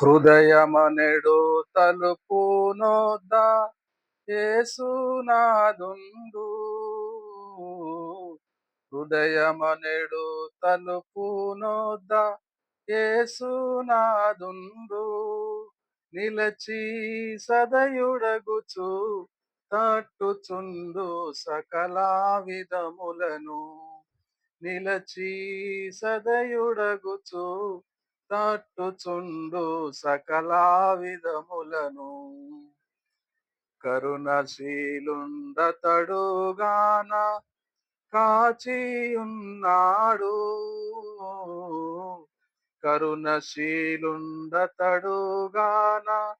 హృదయమనెడు తలుపునొద్ద ఏసునాదుందు హృదయమనెడు తలుపునొద్ద ఏసునాదుందు నిలచి సదయుడగుచు తట్టుచుండు సకల విధములను నిలచి సదయుడగుచు తట్టుచుండు సకల విధములను కరుణశీలుండతడుగాన కాచియున్నాడు. కరుణశీలుండతడుగాన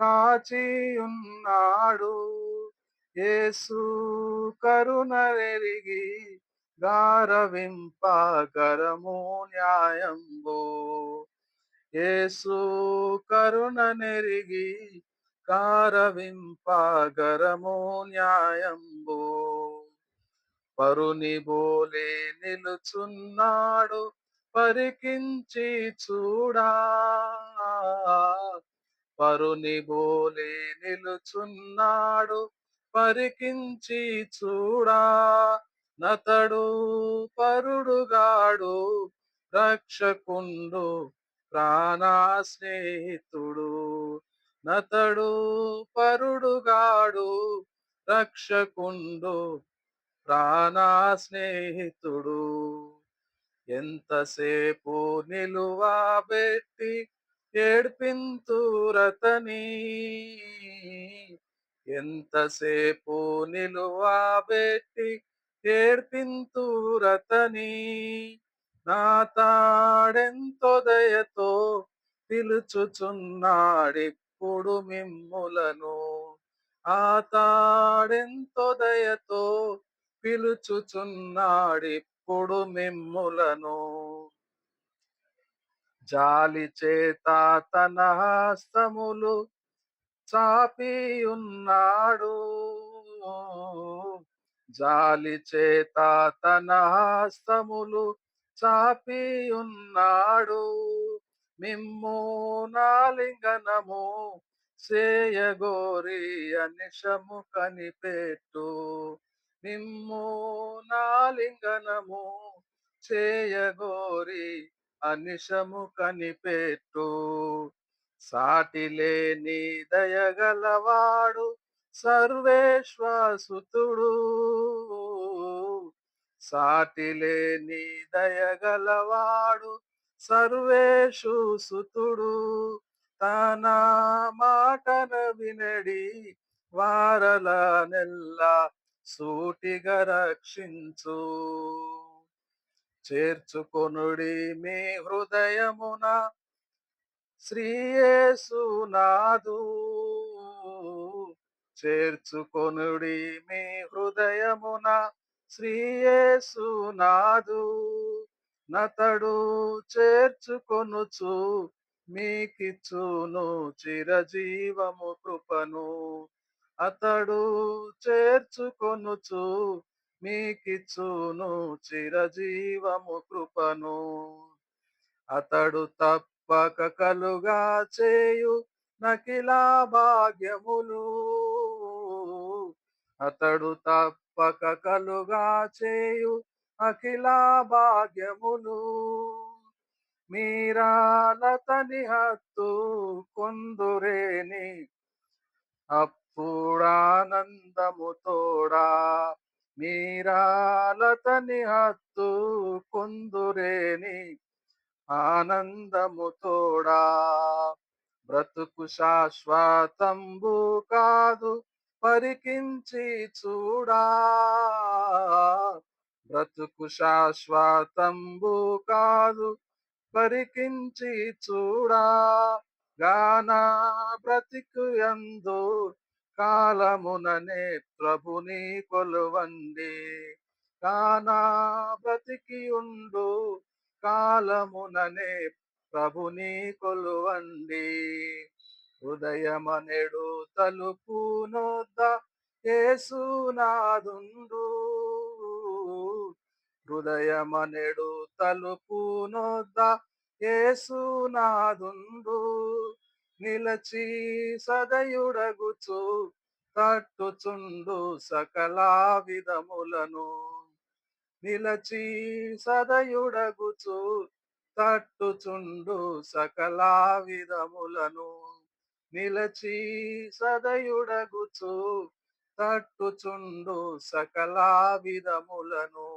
కాచియున్నాడు. యేసు కరుణరెరిగి గారవింపగరము న్యాయంబో. యేసు కరుణ నెరిగి కారవింపాగరము న్యాయంబు. పరుని బోలే నిలుచున్నాడు పరికించి చూడా. పరుని బోలే నిలుచున్నాడు పరికించి చూడా. నతడు పరుడుగాడు రక్షకుండు ప్రాణా స్నేహితుడు నతడు పరుడుగాడు రక్షకుండు ప్రాణా స్నేహితుడు. ఎంతసేపు నిలువబెట్టి ఏడ్పింతురతని ఎంతసేపు నిలువబెట్టి ఏడ్పింతురతని నా తాడెంతో దయతో పిలుచుచున్నాడెప్పుడు మిమ్ములను. ఆ తాడెంతో దయతో పిలుచుచున్నాడెప్పుడు మిమ్ములను. జాలి చేత తన హస్తములు చాపి ఉన్నాడు జాలి చేత తన హస్తములు చాపి ఉన్నాడు మిమ్ము నాలింగనము సేయగోరి అనిషము కనిపెట్టు. మిమ్ము నాలింగనము చేయగోరి అనిషము కనిపెట్టు. సాటిలేని దయగలవాడు సర్వేశ్వసుతుడు. సాటిలే లేని దయగలవాడు సర్వేషు సుతుడు. తన మాటన వినడి వారల నెల్ల సూటిగా రక్షించు. చేర్చుకొనుడి మీ హృదయమున శ్రీయేసునాదు చేర్చుకొనుడి మీ హృదయమున శ్రీయేసునాదు నతడు చేర్చుకొనుచు మీకిచ్చును చిరజీవము కృపను. అతడు చేర్చుకొనుచు మీకిచ్చును చిరజీవము కృపను. అతడు తప్పక కలుగా చేయు నకిలా భాగ్యములు. అతడు పక కలుగా చేయు అఖిలా భాగ్యములు మీరాలతని హత్తు కొందురేని అప్పుడానందము తోడా. మీరాలతని హత్తు కొందురేని ఆనందము తోడా. బ్రతుకు శాశ్వతంబు కాదు పరికించి చూడా. బ్రతుకు శాశ్వతంబు కాదు పరికించి చూడా. గానా బ్రతికు ఎందు కాలముననే ప్రభుని కొలువండి. కానా బ్రతికి ఉండు కాలముననే ప్రభుని కొలువండి. హృదయమనెడు తలుపు నొద్ద ఏసునాదుండు హృదయమనెడు తలుపు నొద్ద ఏసునాదుండు నిలచి సదయుడగుచు తట్టుచుండు సకల విధములను. నిలచి సదయుడగుచు తట్టుచుండు సకల విధములను. నిలచి సదయుడగుచు తట్టుచుండు సకలా విధములను